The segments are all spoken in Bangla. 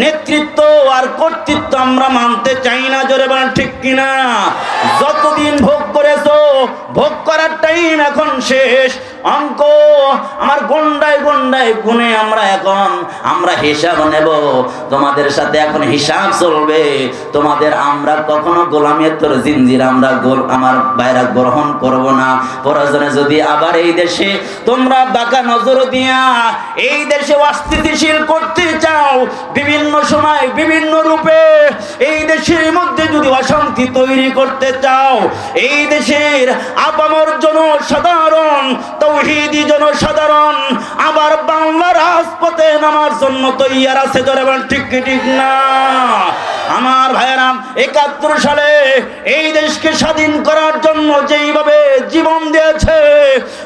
নেতৃত্ব আর কর্তৃত্ব আমরা মানতে চাই না, জোরে বলেন ঠিক কিনা? যতদিন ভোগ করেছ, ভোগ করার টাইম এখন শেষ। অঙ্ক আমার গন্ডায় গন্ডায় গুনে আমরা এখন, আমরা হিসাব নেব। তোমাদের সাথে এখন হিসাব চলবে। তোমাদের আমরা কখনো গোলামের তোর জিনজির আমরা আমার বাইরা গ্রহণ করব না। প্রয়োজনে যদি আবার এই দেশে তোমরা বাঁকা নজর দিয়া এই দেশে অস্থিতিশীল করতে চাও, বিভিন্ন সময় বিভিন্ন রূপে এই দেশের মধ্যে যদি অশান্তি তৈরি করতে চাও, এই দেশের আপামর জনসাধারণ তৌহিদি জনসাধারণ আবার বাংলা রাজপথে নামার জন্য তৈয়ার আছে জোরে ঠিক ঠিক না? আমার ভাইয়েরা একাত্তর সালে এই দেশকে স্বাধীন করার জন্য যেইভাবে জীবন দিয়েছে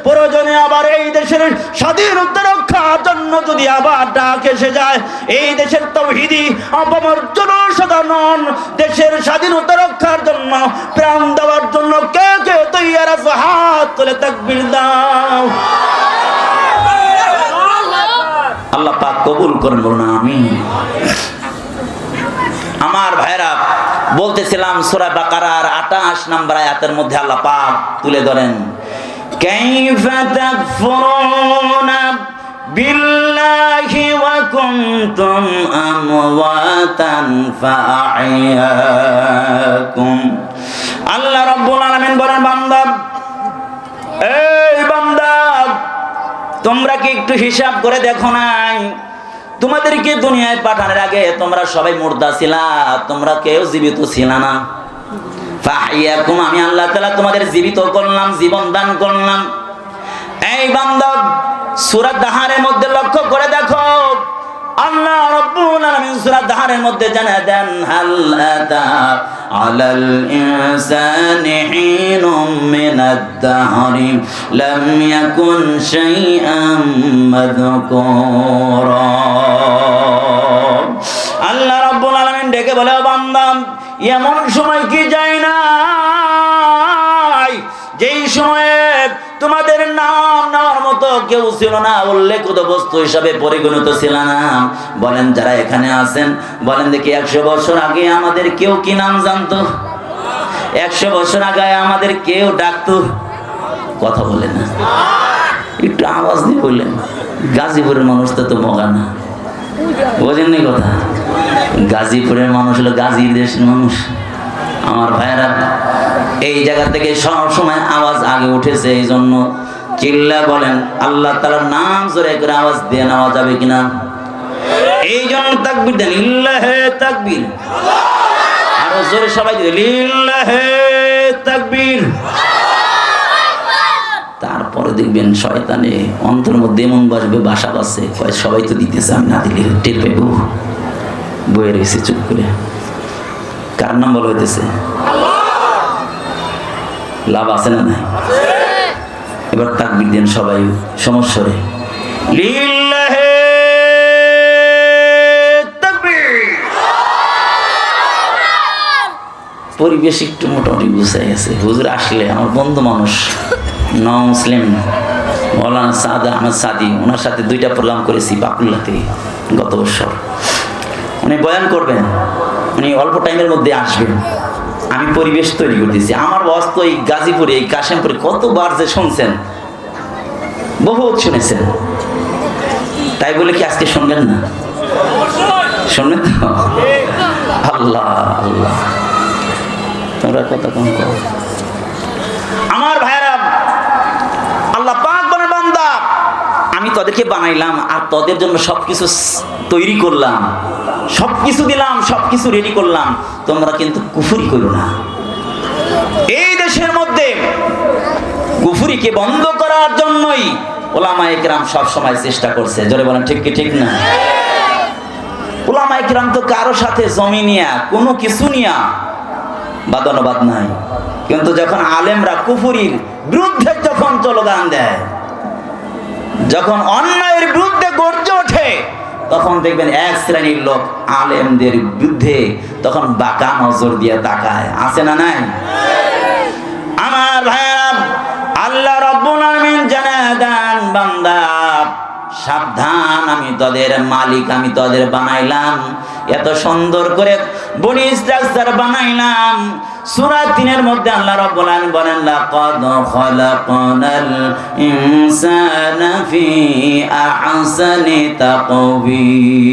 প্রয়োজনে আবার এই দেশের স্বাধীনতা রক্ষার জন্য যদি আবার ডাক এসে যায় এই দেশের তৌহিদি অপমর জনসাধারণ দেশের স্বাধীনতা রক্ষার জন্য প্রাণ দেওয়ার জন্য কে কে তৈয়ার আছে? হাত তুলে তাকবির দাও। আল্লাহ পাক কবুল করেন বলুন আমি আমার ভাইরা বলতেছিলাম সূরা বাকারার 28 নম্বর আয়াতের মধ্যে আল্লাহ পাক তুলে ধরেন, কাইফা তাকফুরুনা ওয়া কুনতুম আমওয়াতান ফাআইয়াকুম। আল্লাহ রাব্বুল আলামিন বলেন, বান্দা, এই বান্দা, তোমরা কি একটু হিসাব করে দেখো নাই তোমাদেরকে দুনিয়ায় পাঠানোর আগে তোমরা সবাই মুর্দা ছিলা, তোমরা কেউ জীবিত ছিল না। আমি আল্লাহ তালা তোমাদের জীবিত করলাম, জীবন দান করলাম। এই বান্ধব সুরাত দাহারের মধ্যে লক্ষ্য করে দেখো আল্লাহ রাব্বুল আলামিন সূরা দাহারের মধ্যে জানা দেন, হাল আতা আলাল ইনসানি হিনুম লাম ইয়াকুন শাইআম মাযকুরা। আল্লাহ রাব্বুল আলামিন ডেকে বলে, "ও বান্দা, এমন সময় কি যায় না? কেউ ছিল না, উল্লেখিত বস্তু হিসাবে পরিগণিত ছিল না। বলেন, যারা এখানে আছেন, বলেন দেখি, একশো বছর আগে আমাদের কেউ কি নাম জানতো? একশো বছর আগে আমাদের কেউ ডাকতো? কথা বলে না। একটু আওয়াজ দিয়ে বললেন গাজীপুরের মানুষ তো তো মগা না। বোঝেন বোঝেননি কথা? গাজীপুরের মানুষ হলো গাজীর দেশের মানুষ। আমার ভাইয়েরা, এই জায়গা থেকে সব সময় আওয়াজ আগে উঠেছে এই জন্য চিল্লা বলেন, আল্লাহ তালার নাম জোরে করে আওয়াজ দিয়ে নেওয়া যাবে কিনা? এই জন্য তাকবির দেন, ইল্লাহে তাকবির। আরও জোরে সবাই দিবে লিল্লাহে তাকবির। তারপরে দেখবেন শয়তানে অন্তর মধ্যে এমন বসবে, বাসা বাসে সবাই তো দিতেছে, আমি না দিলে টের পাইব। বয়ে রয়েছে চুপ করে। কার নাম হইতেছে? লাভ আছে না নাই? এবার তাকবির দেন সবাই সমস্যরে লিল্লাহে পরিবেশ একটু মোটামুটি গুছাই গেছে। হুজুর আসলে আমার বন্ধু মানুষ ন মুসলিম মৌলানা সাদ আহমদ সাদি ওনার সাথে দুইটা প্রোগ্রাম করেছি বাকুল্লাতে গত বছর। উনি বয়ান করবেন উনি অল্প টাইমের মধ্যে আসবেন। আমি পরিবেশ তৈরি করতেছি। আমার বয়স তো এই গাজীপুরে, এই কাশেমপুরে কতবার যে শুনছেন, বহুত শুনেছেন। তাই বলে কি আজকে শুনবেন না? শুনবেন তো? আল্লাহ আল্লাহ। তোমরা কথা কম করো আমার ভাইরা আল্লাহ পাক বলে বান্দা আমি তোদেরকে বানাইলাম আর তোদের জন্য সবকিছু তৈরি করলাম। সবকিছু দিলাম, সবকিছু রেডি করলাম। তোমরা কিন্তু কুফুরি করো না। এই দেশের মধ্যে কুফুরিকে বন্ধ করার জন্যই ওলামা একরাম সব সময় চেষ্টা করছে। জোরে বলেন, ঠিক কি ঠিক না? ওলামা একরাম তো কারও সাথে জমি নিয়া, কোনো কিছু নিয়া বাদানুবাদ নাই। কিন্তু যখন আলেমরা কুফুরির বিরুদ্ধে যখন চলগান দেয় যখন অন্যায়ের বিরুদ্ধে গর্জে ওঠে, তখন দেখবেন এক শ্রেণির লোক আলেমদের বিরুদ্ধে তখন বাঁকা নজর দিয়ে তাকায়। আছে না নাই? আমার ভাইয়া আল্লাহ রব্বুল জানা দেন, বান্দা, সাবধান, আমি তোদের মালিক, আমি তোদের বানাইলাম। এত সুন্দর করে বডি স্ট্রাকচার বানাইলাম। সূরা তিনের মধ্যে আল্লাহ রাব্বুল আলামিন বলেন, লাকাদ খালাকনাল ইনসানা ফি আহসানি তাকওয়িম।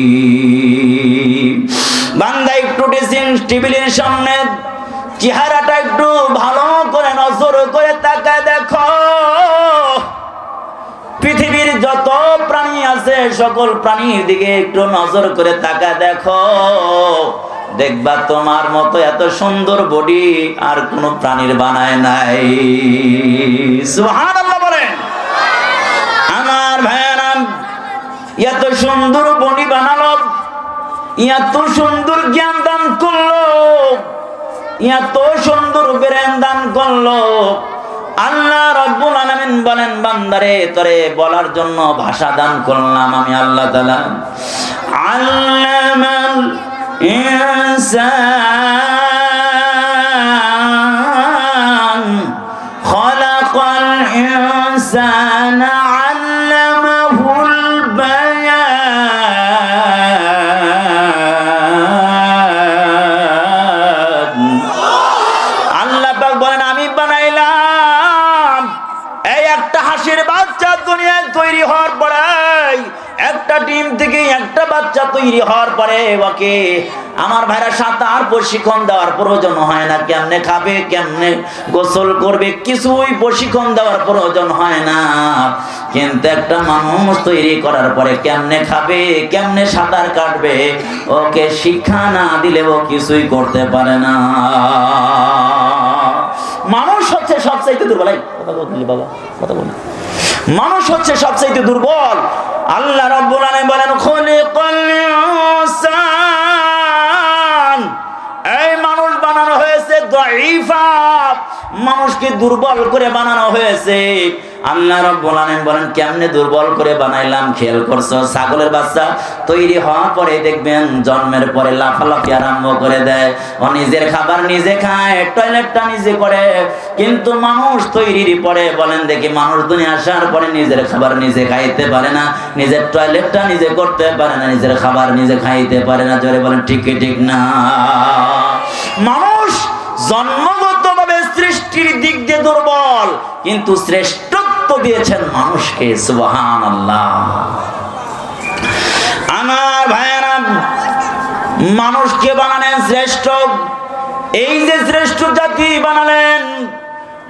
বান্দা একটু টেবিলের সামনে চেহারাটা একটু ভালো করে নজর করে তাকায় দেখো। পৃথিবীর যত প্রাণী আছে, সকল প্রাণীর দিকে একটু নজর করে তাকা দেখো। দেখবা তোমার মতো এত সুন্দর বডি আর কোনো প্রাণীর বানায় নাই। আমার ভাইয়ারা, এত সুন্দর বডি বানালো, এত সুন্দর জ্ঞান দান করল, এত সুন্দর ব্রেন দান করল। আল্লাহ রব্বুল আলামিন বলেন, বান্দারে, তোরে বলার জন্য ভাষা দান করলাম আমি আল্লাহ তাআলা। আল্লামাল ইনসান বাচ্চা তৈরি হওয়ার পরে ওকে আমার ভাইরা সাঁতার প্রশিক্ষণ দেওয়ার প্রয়োজন হয় না। কেমনে খাবে, কেমনে গোসল করবে, কিছুই প্রশিক্ষণ দেওয়ার প্রয়োজন হয় না। কিন্তু একটা মানুষ তৈরি করার পরে কেমনে খাবে, কেমনে সাঁতার কাটবে, ওকে শিক্ষা না দিলে ও কিছুই করতে পারে না। মানুষ হচ্ছে সবচাইতে দুর্বল। কথা বলি বাবা, কথা বলি মানুষ হচ্ছে সবচাইতে দুর্বল। আল্লাহ রব্বুল আলামিন বলেন খলিকাল ইনসান এই মানুষ বানানো মানুষকে দুর্বল করে বানানো হয়েছে। আল্লাহ আলামিন বলেন, কেমনে দুর্বল করে বানাইলাম? খেয়াল করছ? ছাগলের বাচ্চা তৈরি হওয়ার পরে দেখবেন জন্মের পরে লাফালাফি আরম্ভ করে দেয়। ও নিজের খাবার নিজে খায়, টয়লেটটা নিজে করে। কিন্তু মানুষ তৈরির পরে বলেন, দেখি মানুষ দুনিয়া আসার পরে নিজের খাবার নিজে খাইতে পারে না, নিজের টয়লেটটা নিজে করতে পারে না, নিজের খাবার নিজে খাইতে পারে না। জোরে বলেন, ঠিক ঠিক না? মানুষ জন্মগতভাবে সৃষ্টির দিক দিয়ে দুর্বল, কিন্তু শ্রেষ্ঠত্ব দিয়েছেন মানুষকে সুবহান আল্লাহ আমার ভাইয়েরা, মানুষকে বানালেন শ্রেষ্ঠ। এই যে শ্রেষ্ঠ জাতি বানালেন,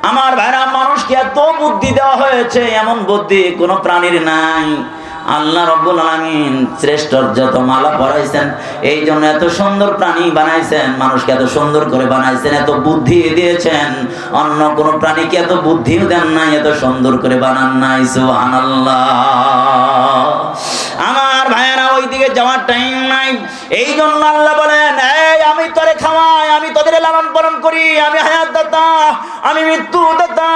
আমার ভাইরা মানুষকে এত বুদ্ধি দেওয়া হয়েছে, এমন বুদ্ধি কোনো প্রাণীর নাই। আল্লাহ রব্বুল আলামিন শ্রেষ্ঠ যত মালা পড়াইছেন এই জন্য এত সুন্দর প্রাণী বানাইছেন, মানুষকে এত সুন্দর করে বানাইছেন, এত বুদ্ধি দিয়েছেন। অন্য কোন প্রাণীকে এত বুদ্ধিও দেন নাই, এত সুন্দর করে বানান নাই, সুবহানাল্লাহ। আমার ভাইয়েরা ওই দিকে যাওয়ার টাইম নাই। এই জন্য আল্লাহ বলেন, এই আমি লালন পালন করি, আমি হায়াত দাতা, আমি মৃত্যু দাতা।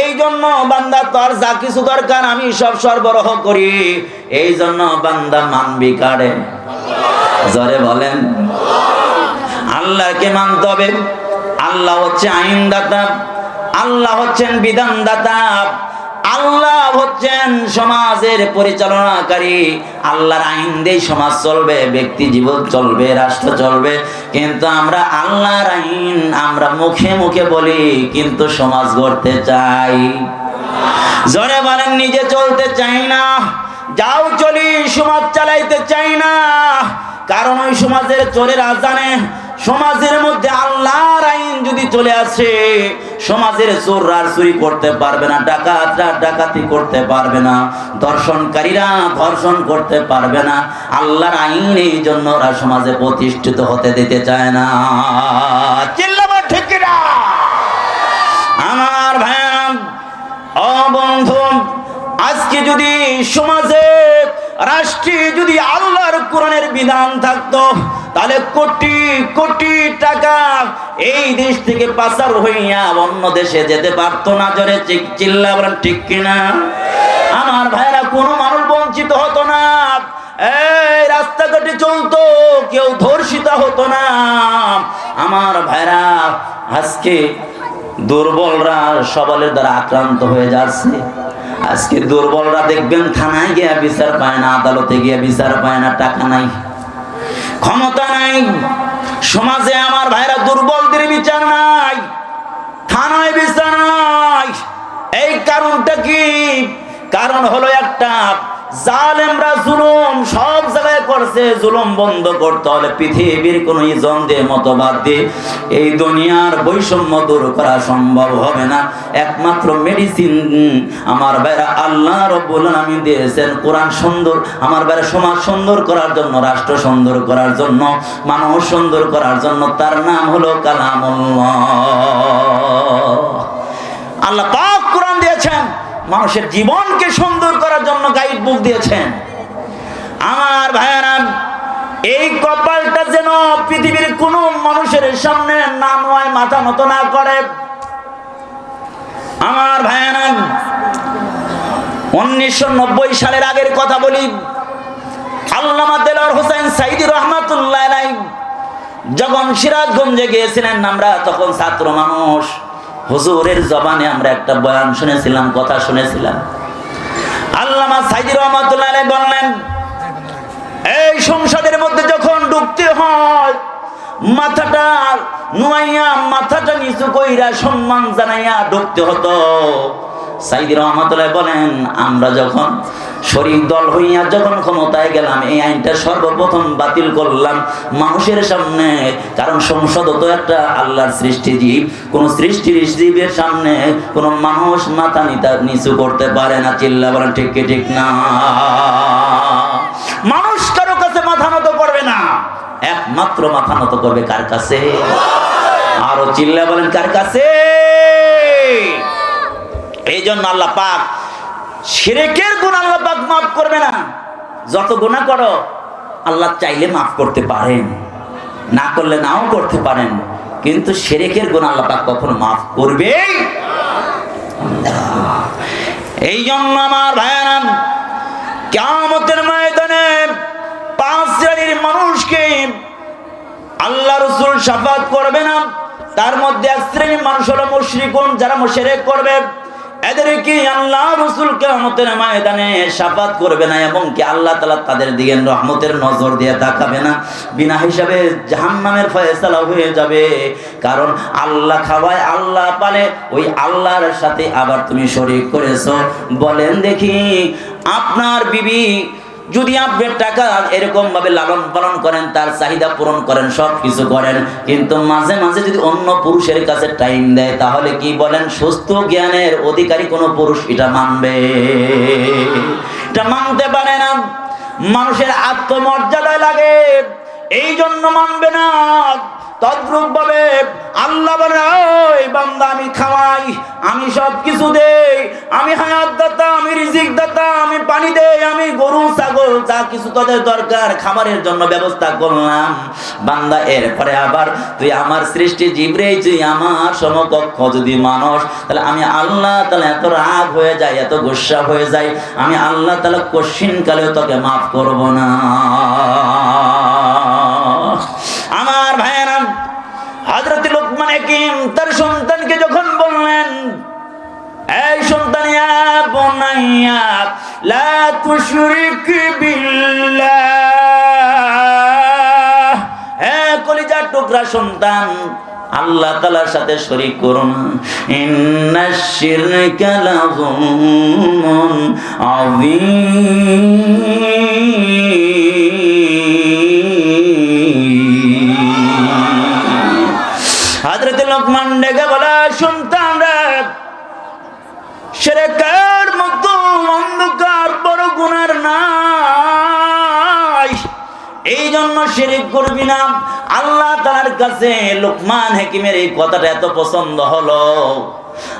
এই জন্য বান্দা তোর যা কিছু দরকার, আমি সব সরবরাহ করি। এই জন্য বান্দা মানবি কাড়ে জরে বলেন। আল্লাহকে মানতে হবে। আল্লাহ হচ্ছে আইনদাতা, আল্লাহ হচ্ছেন বিধানদাতা। আল্লাহ হচ্ছেন সমাজের পরিচালনাকারী। আল্লাহর আইন দিয়ে সমাজ চলবে, ব্যক্তি জীবন চলবে, রাষ্ট্র চলবে। কিন্তু আমরা আল্লাহর আইন আমরা মুখে মুখে বলি, কিন্তু সমাজ গড়তে চাই। জনে বলেন, নিজে চলতে চাই না। যাও চলি, সমাজ চালাইতে চাই না। কারণ ওই সমাজের চোরের আজানে সমাজের মধ্যে আল্লাহর আইন যদি চলে আসে, সমাজের চোররা চুরি করতে পারবে না, ডাকাতরা ডাকাতি করতে পারবে না, ধর্ষণকারীরা ধর্ষণ করতে পারবে না, আল্লাহর আইন এই জন্য ওরা সমাজে প্রতিষ্ঠিত হতে দিতে চায় না। আমার ভাইয়া ও বন্ধু, আজকে যদি সমাজে, রাষ্ট্রে যদি আল্লাহর কোরআনের বিধান থাকতো তাহলে কোটি কোটি টাকা এই দেশ থেকে পাচার হইয়া অন্য দেশে যেতে পারতো না। জরে চিল্লা বলেন, ঠিক কিনা? আমার ভাইরা, কোনো মানুষ বঞ্চিত হতো না। এই রাস্তাঘাটে চলতো, কেউ ধর্ষিত হতো না। আমার ভাইরা, আজকে দুর্বলরা সবলের দ্বারা আক্রান্ত হয়ে যাচ্ছে। আজকে দুর্বলরা দেখবেন, থানায় গিয়া বিচার পায় না, আদালতে গিয়া বিচার পায় না, টাকা নাই। ক্ষমতা নাই। সমাজে আমার ভাইরা দুর্বলদের বিচার নাই, থানায় বিচার নাই। এই কারণটা কি? কারণ হলো একটা জালেমরা জুলুম, সব জায়গায় করছে, জুলুম বন্ধ করতে হলে পৃথিবীর কোন দিয়ে মতবাদ দিয়ে এই দুনিয়ার বৈষম্য দূর করা সম্ভব হবে না। একমাত্র মেডিসিন আমার বেড়া আল্লাহ রব্বুল আলামিন দিয়েছেন। কোরআন সুন্দর, আমার বেড়া সমাজ সুন্দর করার জন্য, রাষ্ট্র সুন্দর করার জন্য, মানুষ সুন্দর করার জন্য, তার নাম হলো কালামুল্লাহ। আল্লাহ পাক কোরআন দিয়েছেন। মানুষের জীবনকে সুন্দর করার জন্য গাইড বুক দিয়েছেন। আমার ভাইয়ারা, এই কপালটা যেন পৃথিবীর কোন মানুষের সামনে না নয় মাথা মতো না করে। আমার ভাইয়ারা, উনিশশো নব্বই সালের আগের কথা বলি। আল্লামা আলাইহি, যখন সিরাজগঞ্জে গিয়েছিলেন, আমরা তখন ছাত্র মানুষ। হুজুরের জবানে আমরা একটা বয়ান শুনেছিলাম, কথা শুনেছিলাম। আল্লামা সাইদি রহমাতুল্লাহ বললেন, এই সংসদের মধ্যে যখন ঢুকতে হয়, মাথাটা নুয়াইয়া মাথাটা নিচু কইরা সম্মান জানাইয়া ঢুকতে হতো। সাইদি রহমাতুল্লাহ বলেন, আমরা যখন শরীর দল হইয়া যখন ক্ষমতায় গেলাম, এই আইনটা সর্বপ্রথম বাতিল করলাম মানুষের সামনে। কারণ সংসদ তো একটা আল্লাহর সৃষ্টি জীব। কোন সৃষ্টির জীবের সামনে কোন মানুষ মাথা নিতা নিচু করতে পারে না, চিল্লা বলেন ঠিক ঠিক না? মানুষ কারও কাছে মাথা নত করবে না। একমাত্র মাথা নত করবে কার কাছে? আরও চিল্লা বলেন, কার কাছে? এই জন্য আল্লাহ পাক শিরেকের গুণ আল্লাহ পাক মাফ করবে না। যত গুণা করো, আল্লাহ চাইলে মাফ করতে পারেন। না করলে নাও করতে পারেন। কিন্তু শিরেকের গুণ আল্লাহ পাক কখনো মাফ করবে এই জন্য আমার ভাইয়ারা কেমতের ময়দানে পাঁচ শ্রেণির মানুষকে আল্লাহ রসুল সাফাত করবে না। তার মধ্যে এক শ্রেণির মানুষ হলো মুশরিকুন, যারা মুশরিক করবে। এদেরকে আল্লাহ রসুল কেমতের ময়দানে সাফাত করবে না এবং কি আল্লাহ তালা তাদের দিকে রহমতের নজর দিয়ে তাকাবে না। বিনা হিসাবে জাহান্নামের ফয়সালা হয়ে যাবে। কারণ আল্লাহ খাওয়ায় আল্লাহ পালে, ওই আল্লাহর সাথে আবার তুমি শরীর করেছ। বলেন দেখি, আপনার বিবি যদি আপনি টাকা এরকম ভাবে লালন পালন করেন, তার চাহিদা পূরণ করেন, সব কিছু করেন, কিন্তু মাঝে মাঝে যদি অন্য পুরুষের কাছে টাইম দেয়, তাহলে কি বলেন, সুস্থ জ্ঞানের অধিকারী কোনো পুরুষ এটা মানবে? এটা মানতে পারে না। মানুষের আত্মমর্যাদায় লাগে। এই জন্য মানবে না। তদ্রুপ ভাবে আল্লাহ বান্দা আমি খাওয়াই, আমি সব দেই, আমি হায়াত দাতা আমি পানি দেই, আমি গরু, ছাগল, যা কিছু তোদের দরকার, খাবারের জন্য ব্যবস্থা করলাম। বান্দা, এরপরে আবার, তুই আমার সৃষ্টি জীবরে তুই আমার সমকক্ষ যদি মানুষ, তাহলে আমি আল্লাহ তাহলে এত রাগ হয়ে যায়, এত গুসা হয়ে যায়, আমি আল্লাহ তাহলে কশিন কালেও তোকে মাফ করব না আমার ভাইয়েরা হজরত লোকমান হাকিম তার সন্তানকে যখন বললেন, এই সন্তান ইয়া বুনাইয়া, লা তুশরিক বিল্লাহ, হে কলিজার টুকরা সন্তান, আল্লাহ তালার সাথে শরিক করুন। আযীম। এই জন্য শিরিক করবি না। আল্লাহ তালার কাছে লোকমান হাকিমের এই কথাটা এত পছন্দ হলো।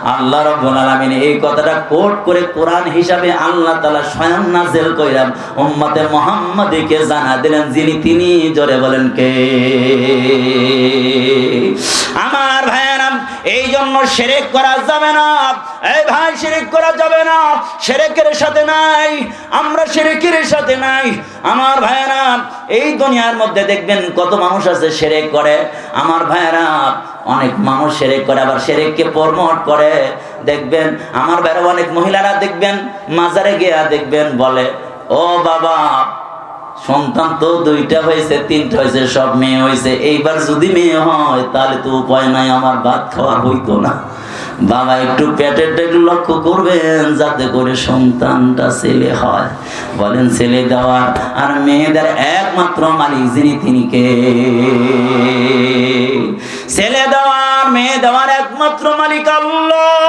আল্লাহ আলামিন এই কথাটা কোট করে কোরআন হিসাবে আল্লাহ তাআলা স্বয়ং নাযিল কইরাম, উম্মতে মুহাম্মাদীকে জানা দিলেন, যিনি তিনি জোরে বলেন কে? আমার ভাইয়েরা এই জন্য শিরিক করা যাবে না। এই ভাই, শিরিক করা যাবে না। শিরিকের সাথে নাই। আমরা শিরিকের সাথে নাই। আমার ভাইয়েরা, এই দুনিয়ার মধ্যে দেখবেন কত মানুষ আছে শিরিক করে। আমার ভাইয়েরা, অনেক মানুষ সেরেক করে, আবার সেরেককে প্রমোট করে। দেখবেন, আমার বেড়ে অনেক মহিলারা দেখবেন, মাজারে গিয়া দেখবেন বলে, ও বাবা সন্তান তো দুইটা হয়েছে, তিনটা হয়েছে, সব মেয়ে হয়েছে। এইবার যদি মেয়ে হয়, তাহলে তো উপায় নাই, আমার ভাত খাওয়া হইতো না। বাবা একটু পেটের একটু লক্ষ্য করবেন, যাতে করে সন্তানটা ছেলে হয়। বলেন, ছেলে দেওয়ার আর মেয়েদের একমাত্র মালিক যিনি তিনি কে? ছেলে দেওয়ার, মেয়ে দেওয়ার একমাত্র মালিক আল্লাহ।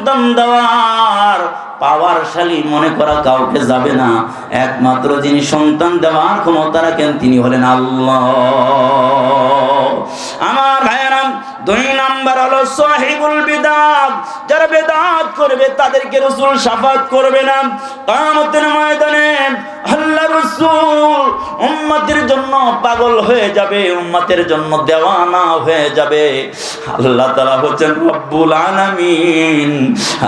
সন্তান দেওয়ার পাওয়ারশালী মনে করা কাউকে যাবে না। একমাত্র যিনি সন্তান দেওয়ার ক্ষমতা রাখেন, তিনি হলেন আল্লাহ। আমার ভাইয়েরাম দুই নাম্বার হলো সাহিবুল বিদাত। যারা বেদাত করবে, তাদেরকে রসুল সাফাত করবে না। কামতের ময়দানে আল্লাহ রসুল উম্মতের জন্য পাগল হয়ে যাবে, উম্মতের জন্য দেওয়ানা হয়ে যাবে। আল্লাহ তাআলা হচ্ছেন রব্বুল আলামিন,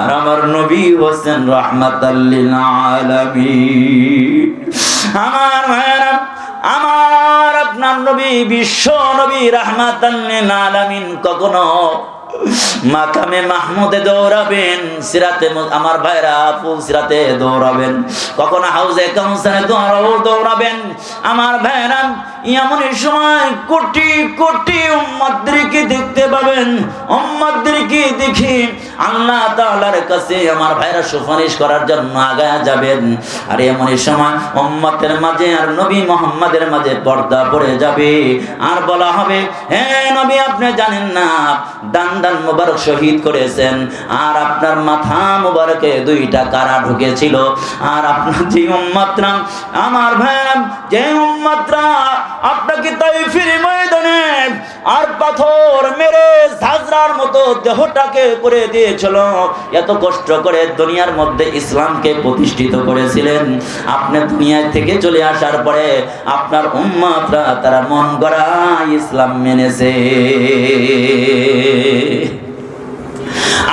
আর আমার নবী হচ্ছেন রাহমাতাল্লিল আলামিন। আমার ভাইয়েরা, আমার আপনার নবী বিশ্ব নবী রাহমাতান আলামিন কখনো মাকামে মাহমুদে দৌড়াবেন, সিরাতে আমার ভাইরা আপু সিরাতে দৌড়াবেন। কখনো হাউজে কাউন্সারে দৌড়াবেন। আমার ভাইরা এমনই সময় কোটি কোটি দেখতে পাবেন দেখি আল্লাহ তাআলার কাছে আমার ভাইরা সুপারিশ করার জন্য আগায়া যাবেন। আর এমনই সময় উম্মতের মাঝে আর নবী মোহাম্মদের মাঝে পর্দা পড়ে যাবে। আর বলা হবে, হে নবী, আপনি জানেন না, দান দান মুবারক শহীদ করেছেন। আর আপনার মাথা মোবারকে দুইটা কারা ঢুকেছিল? আর আপনার যে উম্মাতরা, আমার ভাইরা যে উম্মাতরা, আপনাকে তাই ফিরে ময়দানে আর পাথর মেরে ঝাঁঝরার মতো দেহটাকে করে দিয়েছিল। এত কষ্ট করে দুনিয়ার মধ্যে ইসলামকে প্রতিষ্ঠিত করেছিলেন। আপনি দুনিয়া থেকে চলে আসার পরে আপনার উম্মাতরা, তারা মন গড়া ইসলাম মেনেছে।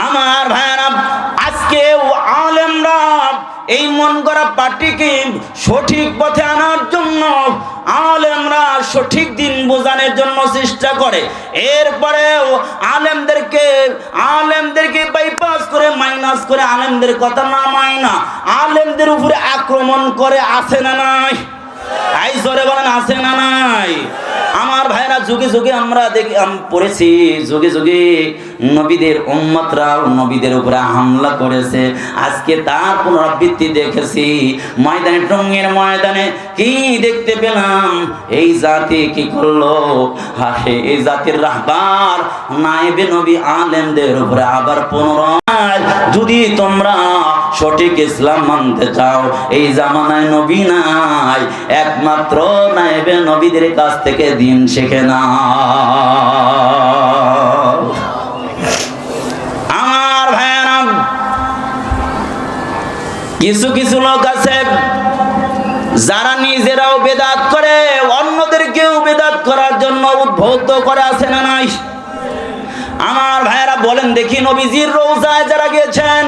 আমার ভাইরা আজকে আলেমরা এই মন করা পার্টিকে সঠিক পথে আনার জন্য আলেমরা সঠিক দিন বোঝানোর জন্য চেষ্টা করে। এরপরেও আলেমদেরকে আলেমদেরকে বাইপাস করে মাইনাস করে আলেমদের কথা না মাইনা, আলেমদের উপরে আক্রমণ করে আছে না নাই? আই, জোরে বলেন, আছে না নাই? আমার ভাইরা যুগে যুগে আমরা দেখি পড়েছি, যুগে যুগে নবীদের উম্মতরা নবীদের উপরে হামলা করেছে। আজকে তার পুনরাবৃত্তি দেখেছি। ময়দানে, টঙ্গের ময়দানে কি দেখতে পেলাম? এই জাতি কি করল? হাসে এই জাতির রাহবার নাইবে নবী আলেমদের উপরে আবার পুনরায় যদি তোমরা সঠিক ইসলাম মানতে চাও। এই জামানায় নবী নাই, একমাত্র নাইবে নবীদের কাছ থেকে দিন শেখে না। আমার ভাইয়ারা কিছু কিছু লোক আছে, যারা নিজেরাও বেদাত করে, অন্যদেরকেও বেদাত করার জন্য উদ্বুদ্ধ করে আছে না নাই? আমার ভাইয়েরা বলেন দেখি নবীজির রোজায় যারা গিয়েছেন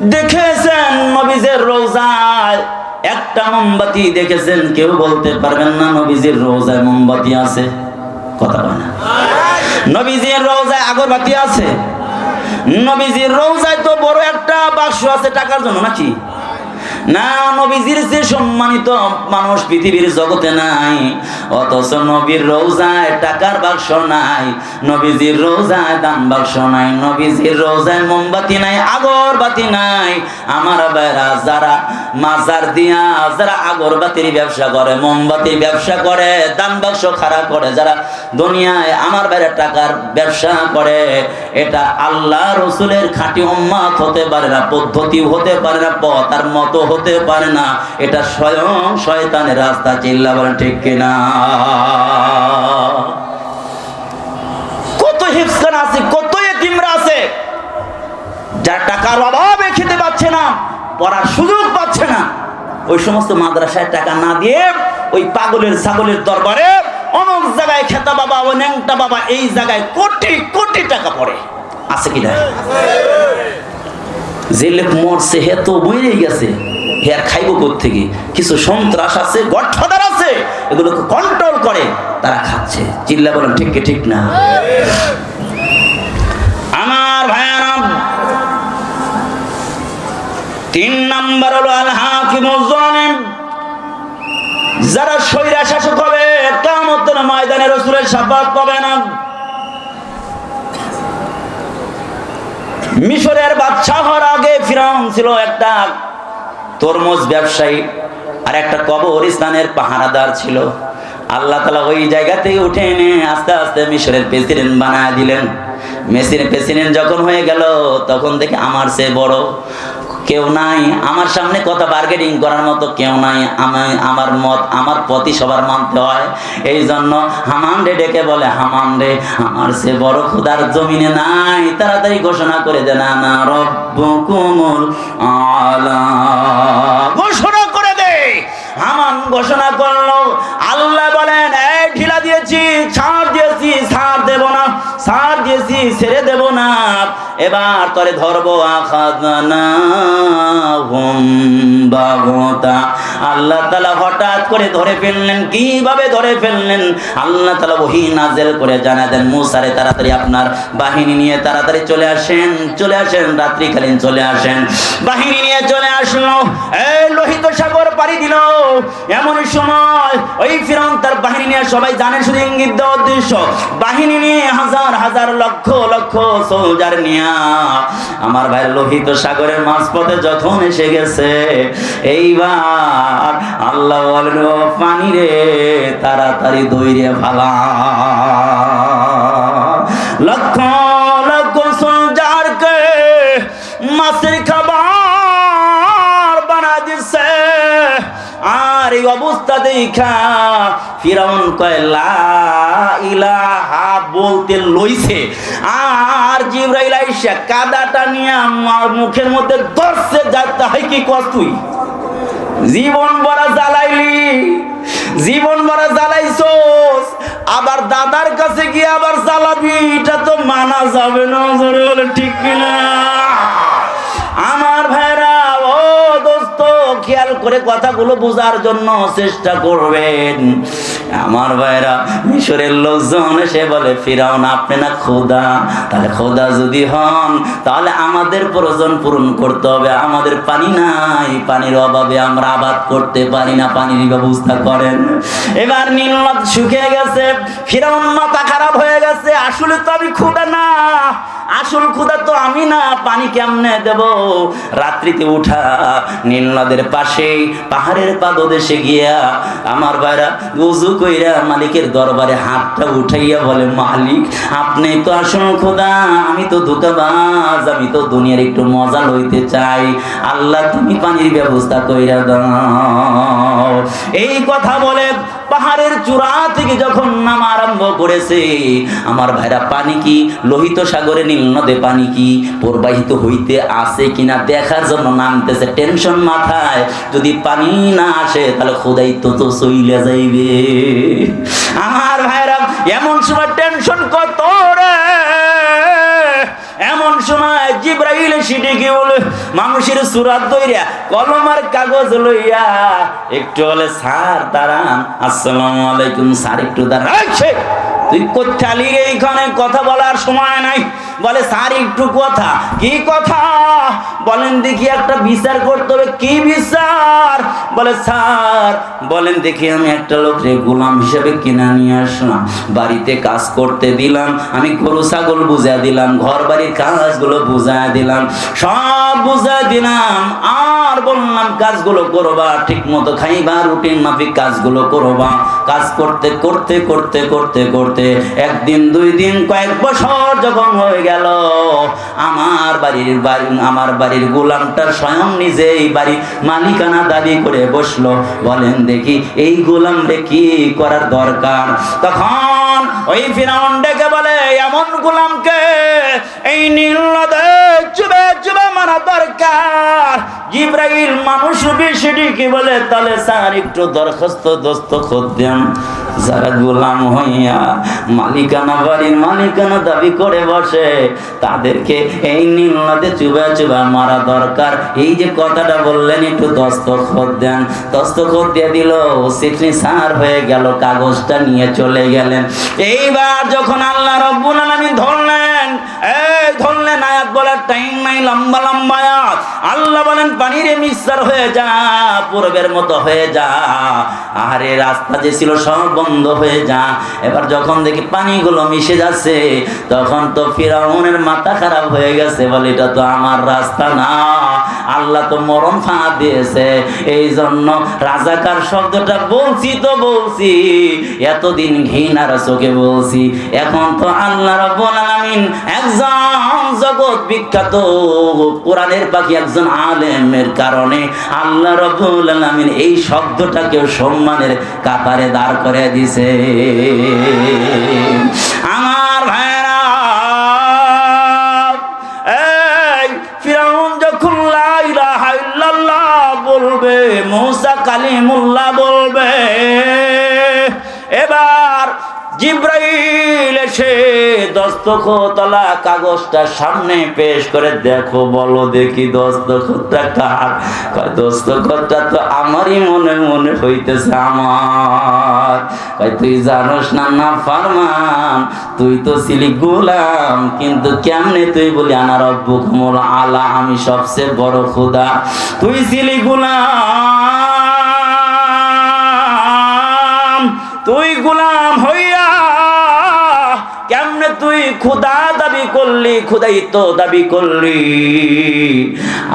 দেখেছেন নবীজের রোজায়? একটা মোমবাতি দেখেছেন, কেউ বলতে পারবেন না নবীজির রোজায় মোমবাতি আছে? কথা বলে না। নবীজির রোজায় আগরবাতি আছে? নবীজির রোজায় তো বড় একটা বাক্স আছে টাকার জন্য, নাকি? না নাই নাই আমার বেড়া যারা মাজার দিয়া, যারা ব্যবসা করে, মোমবাতির ব্যবসা করে, দান বাক্স খাড়া করে, যারা দুনিয়ায় আমার বেড়া টাকার ব্যবসা করে, এটা আল্লাহ রসুলের খাঁটি উম্মাত হতে পারে না পদ্ধতি হতে পারে না, পথ আর মতো হতে পারে না। এটা স্বয়ং শয়তানের রাস্তা, চিল্লা বলেন ঠিক কিনা? কত হিফসান আছে, কত এতিমরা আছে, যার টাকার অভাবে খেতে পাচ্ছে না, পড়ার সুযোগ পাচ্ছে না। ওই সমস্ত মাদ্রাসায় টাকা না দিয়ে ওই পাগলের ছাগলের দরবারে অনেক জায়গায় খেতা বাবা ও ন্যাংটা বাবা, এই জায়গায় কোটি কোটি টাকা পড়ে। আছে কি না যে লোক মরছে, হে তো মরে গেছে। হে আর খাইব থেকে কিছু সন্ত্রাস আছে গঠফাদার আছে, এগুলোকে কন্ট্রোল করে, তারা খাচ্ছে। চিল্লা বলেন, ঠিক ঠিক না? আমার ভাইয়ারা তিন হলো আল হাকিমুজ যারা স্বৈরা শাসক হবে কামতের সাফাত পাবে না। মিশরের বাদশাহ হওয়ার আগে ফিরাউন ছিল একটা তরমুজ ব্যবসায়ী, আর একটা কবরস্থানের পাহারাদার ছিল। আল্লাহ তালা ওই জায়গা থেকে উঠে এনে আস্তে আস্তে মিশরের প্রেসিডেন্ট বানায় দিলেন। মেসির প্রেসিডেন্ট যখন হয়ে গেল, তখন থেকে আমার সে বড়। কেউ নাই। আমার সামনে কথা বার্গেটিং করার মতো কেউ নাই। আমি আমার মত, আমার প্রতি সবার মানতে হয়। এই জন্য হামান রে ডেকে বলে, হামান রে, আমার সে বড় খুদার জমিনে নাই। তাড়াতাড়ি ঘোষণা করে দে না, রব্বুকুমুল আলা। ঘোষণা করে দে। হামান ঘোষণা করল। আল্লাহ বলেন, এই ঢিলা দিয়েছি, ছাড় ছাড় দিয়েছি ছেড়ে দেব না। এবার তরে ধরবো আখাদানা আল্লাহ তালা হঠাৎ করে ধরে ফেললেন। কীভাবে ধরে ফেললেন? আল্লাহ তালা ওহি নাজেল করে জানা দেন মুসারে তাড়াতাড়ি আপনার বাহিনী নিয়ে তাড়াতাড়ি চলে আসেন চলে আসেন, রাত্রিকালীন চলে আসেন। বাহিনী নিয়ে চলে আসলো। এই লোহিত সাগর পাড়ি দিল। এমন সময় ওই ফিরন তার বাহিনী নিয়ে সবাই জানেন শুধু ইঙ্গিত দেওয়া উদ্দেশ্য, বাহিনী নিয়ে হাজার হাজার, লক্ষ লক্ষ সোলজার নিয়ে আমার ভাই লোহিত সাগরের মাঝপথে যখন এসে গেছে, এইবার আল্লাহ বলেন পানি রে, তাড়াতাড়ি দইরে ভালা। লক্ষ অবস্থা দেখা। ফিরাউন কয় ইলাহা বলতে লইছে। আর জিব্রাইল আইসা কাদাটা নিয়ে আমার মুখের মধ্যে ধরছে যাতে হয় কি কর তুই? জীবন বড়া জ্বালাইলি। জীবন বড়া জ্বালাইছোস। আবার দাদার কাছে গিয়ে আবার জ্বালাবি। এটা তো মানা যাবে না। ঠিক কিনা? আমার খেয়াল করে কথাগুলো বোঝার জন্য চেষ্টা করবেন। আমার ভাইরা, মিশরের লোকজন এসে বলে ফিরাও না আপনি না খোদা? তাহলে খোদা যদি হন, তাহলে আমাদের প্রয়োজন পূরণ করতে হবে। আমাদের পানি নাই, পানির অভাবে আমরা আবাদ করতে পারি না, পানির ব্যবস্থা করেন। এবার নীলনদ শুকিয়ে গেছে, ফিরাউন মাথা খারাপ হয়ে গেছে। আসলে তো আমি খোদা না, আসল ক্ষুদা তো আমি না। পানি কেমনে দেব? রাত্রিতে উঠা নীল নদের পাশে পাহাড়ের পাদদেশে গিয়া আমার ভাইরা উজু কইরা মালিকের দরবারে হাতটা উঠাইয়া বলে, মালিক, আপনি তো আসল খোদা, আমি তো ধোকাবাজ, আমি তো দুনিয়ার একটু মজা লইতে চাই। আল্লাহ, তুমি পানির ব্যবস্থা কইরা দাও। এই কথা বলে পাহাড়ের চূড়া থেকে যখন নামা আরম্ভ করেছে, আমার ভাইরা, পানি কি? লোহিত সাগরে নীল নদে পানি কি? প্রবাহিত হইতে আসে কিনা দেখার জন্য নামতেছে টেনশন মাথায়। যদি পানি না আসে, তাহলে খোদাই তো তো সইলে যাইবে। আমার ভাইরা, এমন সময় টেনশন কত সময় জিব্রাইল সিটে কি বলে মানুষের সুরাত দইরা কলমার কাগজ লইয়া একটু হলে স্যার দাঁড়ান। আসসালামু আলাইকুম স্যার একটু দাঁড়ান। তুই কোথালি এইখানে? কথা বলার সময় নাই। বলে, স্যার, একটু কথা। কি কথা? বলেন, দেখি একটা বিচার করতে হবে। কি বিচার? বলে, স্যার, বলেন, দেখি আমি একটা লোকরে গোলাম হিসেবে কিনা নিয়ে আসলাম। বাড়িতে কাজ করতে দিলাম, আমি গরু, ছাগল বুঝা দিলাম ঘর বাড়ির কাজগুলো বুঝা দিলাম। সব বুঝা দিলাম, আর বললাম, কাজগুলো করবা ঠিক মতো খাইবা রুটিন মাফিক কাজগুলো করবা। কাজ করতে করতে করতে করতে করতে, একদিন, দুই দিন, কয়েক বছর যখন হয়ে গেল। আমার বাড়ির বাড়ি আমার বাড়ির গোলামটা স্বয়ং নিজেই বাড়ি মালিকানা দাবি করে বসল। বলেন, দেখি, এই গোলাম রে কি করার দরকার? তখন ওই ফিরাউন ডেকে বলে, এমন গোলামকে এই নীল দরকার। মানুষ সেটিকে বলে, তাহলে স্যার একটু দরখাস্ত যারা গোলাম হইয়া মালিকানা বাড়ির মালিকানা দাবি করে বসে, তাদেরকে এই চুবা চুবা মারা দরকার। এই যে কথাটা বললেন, একটু দস্তখত দেন। দস্তখত দিয়ে দিল, সিটনি সার হয়ে গেল, কাগজটা নিয়ে চলে গেলেন। এইবার যখন আল্লাহ রব্বুল আলামিন ধরলেন বলার টাইম নাই লম্বা লম্বা আল্লাহ বলেন, পানিরে মিক্সার হয়ে যা, পূর্বের মতো হয়ে যা। আরে রাস্তা যে ছিল সব বন্ধ হয়ে যা। এবার যখন দেখি পানিগুলো মিশে যাচ্ছে, তখন তো ফিরাউনের মাথা খারাপ হয়ে গেছে বলে, এটা তো আমার রাস্তা না। আল্লাহ তো মরণ ফাঁদ দিয়েছে। এই জন্য রাজাকার শব্দটা বলছি তো বলছি, এতদিন ঘৃণার চোখে বলছি। এখন তো আল্লাহ রব্বুল একজন জগৎ বিখ্যাত, কোরআনের পাখি একজন আলেমের কারণে আল্লাহ রব্বুল আলামিন এই শব্দটাকে সম্মানের কাতারে দাঁড় করে দিছে মূসা কালিমুল্লাহ বলবে এসে দস্তখতলা কাগজটা সামনে পেশ করে, দেখো বলো দেখি দস্তখতটা কার? দস্তখতটা তো আমারই মনে মনে হইতেছে আমার। তুই জানোস না না ফারমান, তুই তো ছিলি গোলাম, কিন্তু কেমনে তুই বলি, আনার রব্বু কুমুল আলা, আমি সবচেয়ে বড় খোদা, তুই ছিলি গোলাম, তুই গোলাম করলি, খুদাই তো দাবি করলি।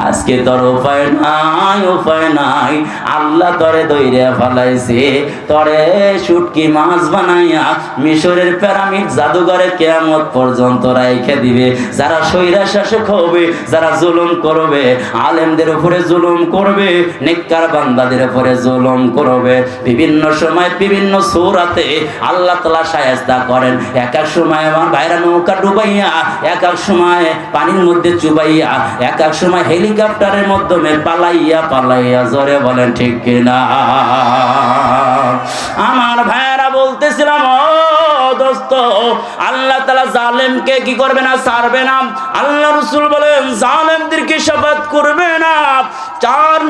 আজকে তোর উপায় নাই উপায় নাই। আল্লাহ তরে দইরে ফলাইছে। তরে শুটকি মাছ বানাইয়া মিশরের প্যারামিড জাদুঘরে কেয়ামত পর্যন্ত রাইখে দিবে। যারা সৈরা শাসক হবে, যারা জুলুম করবে, আলেমদের উপরে জুলুম করবে, নেককার বান্দাদের উপরে জুলুম করবে। বিভিন্ন সময় বিভিন্ন সৌরাতে আল্লাহ তালা সায়স্তা করেন। এক এক সময় আমার বাইরা নৌকা ডুবাইয়া এক এক সময় পানির মধ্যে চুবাইয়া এক এক সময় হেলিকপ্টারের মাধ্যমে পালাইয়া পালাইয়া জোরে বলেন, ঠিক কিনা? আমার ভাইয়েরা বলতেছিলাম, ও আল্লাহ তালা জালেমকে কি করবে না, ছাড়বে না। আল্লাহ রসুল বলেন, জালেমদেরকে করবে না। চার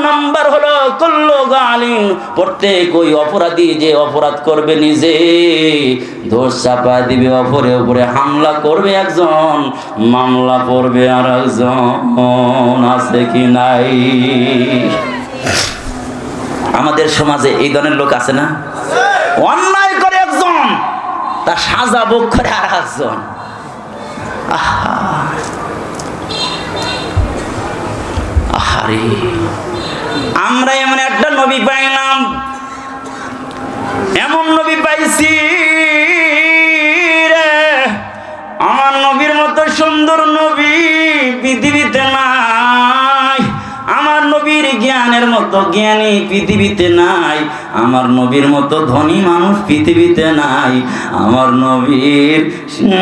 হলো, কল্লো গালিন প্রত্যেক ওই অপরাধী যে অপরাধ করবে নিজে, দোষ চাপা দিবে অপরে উপরে হামলা করবে একজন, মামলা পড়বে আর একজন আছে কি নাই? আমাদের সমাজে এই ধরনের লোক আছে না? তা সাজা ভোগ করে আর একজন আহারে। আমরা এমন একটা নবী পাইলাম। এমন নবী পাইছি রে। আমার নবীর মতো সুন্দর নবী পৃথিবীতে আমার নবীর জ্ঞানের মতো জ্ঞানী পৃথিবীতে নাই। আমার নবীর মতো ধনী মানুষ পৃথিবীতে নাই। আমার নবীর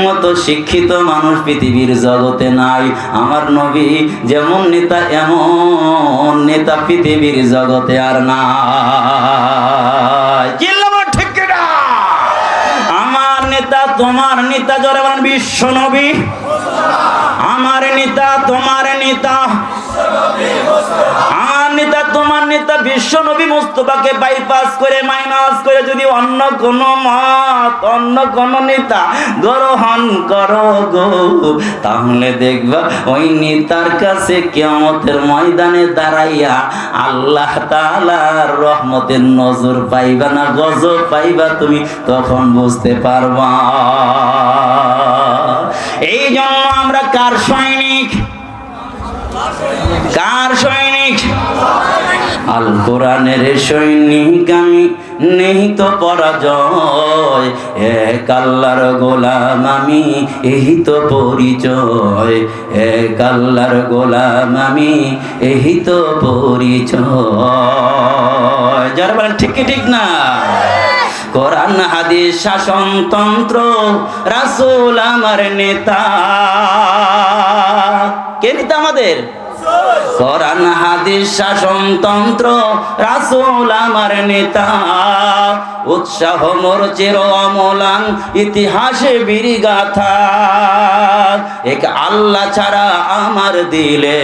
মতো শিক্ষিত মানুষ পৃথিবীর জগতে নাই। আমার নবী যেমন নেতা, এমন নেতা পৃথিবীর জগতে আর নাই? আমার নেতা, তোমার নেতা, জোরে বিশ্ব নবী। আমার নেতা, তোমার নেতা নেতা বিশ্ব নবী মুস্তফাকে বাইপাস করে মাইনাস করে যদি অন্য কোন মত, অন্য কোন নেতা গ্রহণ করো গো, তাহলে দেখবা ওই নেতার কাছে কেমতের ময়দানে দাঁড়াইয়া আল্লাহ তাআলার রহমতের নজর পাইবা না, গজব পাইবা তুমি, তখন বুঝতে পারবা। এই জন্য আমরা কার সৈনিক? কার সৈনিক? আল কোরআনের সৈনিক আমি নেই তো পরাজয়। এক আল্লাহর গোলাম আমি, এই তো পরিচয়। এক আল্লাহর গোলাম আমি, এই তো পরিচয়। যারা বলেন, ঠিক ঠিক না? কোরআন, হাদিস শাসনতন্ত্র রাসূল আমার নেতা। কে নেতা আমাদের? কোরআন, হাদিস রাসূল আমার নেতা। উৎসাহ মোর চির অমলান, ইতিহাসে এক আল্লাহ ছাড়া আমার দিলে,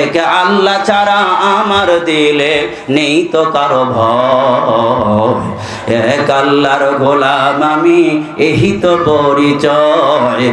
এক আল্লাহ ছাড়া আমার দিলে নেই তো কারও ভয়। এক আল্লাহর গোলাম আমি এই তো পরিচয়।